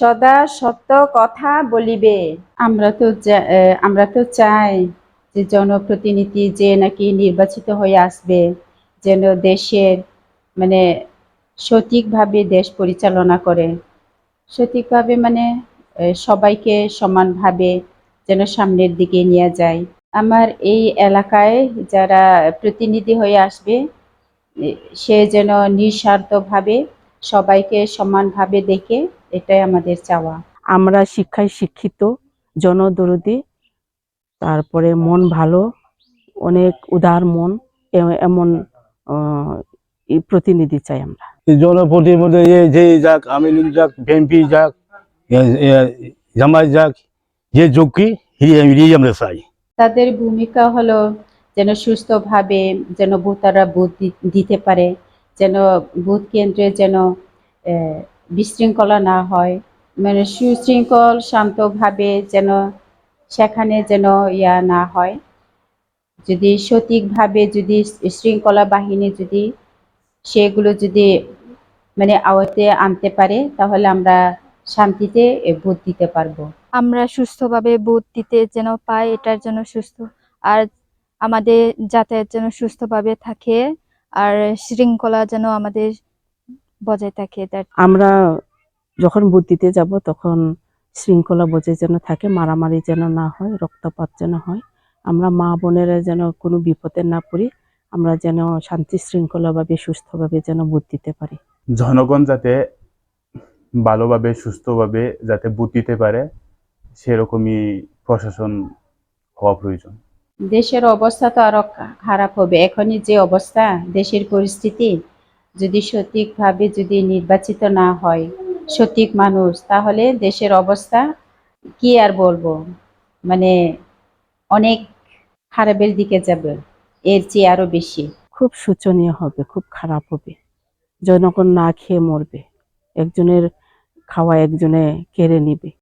সদা সত্য কথা বলিবে। আমরা তো আমরা তো চাই যে জনপ্রতিনিধি যে নাকি নির্বাচিত হয়ে আসবে, যেন দেশের মানে সঠিকভাবে দেশ পরিচালনা করে। সঠিকভাবে মানে সবাইকে সমানভাবে যেন সামনের দিকে নিয়ে যায়। আমার এই এলাকায় যারা প্রতিনিধি হয়ে আসবে সে যেন নিঃস্বার্থভাবে সবাইকে সমানভাবে দেখে এটাই আমাদের চাওয়া। আমরা শিক্ষায় শিক্ষিত জনদরদি তারপরে মন ভালো অনেক উদার মন এমন আহ, প্রতিনিধি চাই আমরা। জনপ্রতির মধ্যে যে যে যাক আমির যাক বিএনপি যাক জামাই যাক যে যোগ্যী হিরি আমরা চাই। তাদের ভূমিকা হলো যেন সুস্থভাবে যেন ভোটাররা ভোট দিতে পারে। যেন ভোট কেন্দ্রে যেন বিশৃঙ্খলা না হয় মানে সুশৃঙ্খল শান্তভাবে যেন সেখানে যেন ইয়া না হয়। যদি সঠিকভাবে যদি শৃঙ্খলা বাহিনী যদি সেগুলো যদি মানে আওয়াতে আনতে পারে, তাহলে আমরা শান্তিতে ভোট দিতে পারব। আমরা সুস্থভাবে ভোট দিতে যেন পাই, এটার জন্য সুস্থ, আর আমাদের যাতায়াত যেন সুস্থভাবে থাকে। আর শৃঙ্খলা যেন আমাদের বজায় থাকে আমরা যখন ভোট দিতে যাব তখন শৃঙ্খলা বজায় যেন থাকে মারামারি যেন না হয় রক্তপাত যেন হয় আমরা মা বোনেরা যেন কোনো বিপদে না পড়ি আমরা যেন শান্তি শৃঙ্খলাভাবে সুস্থভাবে যেন ভোট দিতে পারি। জনগণ যাতে ভালোভাবে সুস্থভাবে যাতে বুথ দিতে পারে সেরকমই প্রশাসন হওয়া প্রয়োজন। দেশের অবস্থা তো আরও খা- খারাপ হবে। এখনই যে অবস্থা, দেশের পরিস্থিতি যদি সঠিকভাবে যদি নির্বাচিত না হয়, সঠিক মানুষ, তাহলে দেশের অবস্থা কি আর বলব? মানে অনেক খারাপের দিকে যাবে। এর চেয়ে আরও বেশি। খুব শোচনীয় হবে, খুব খারাপ হবে। জনগণ না খেয়ে মরবে। একজনের খাওয়া একজনে কেড়ে নিবে।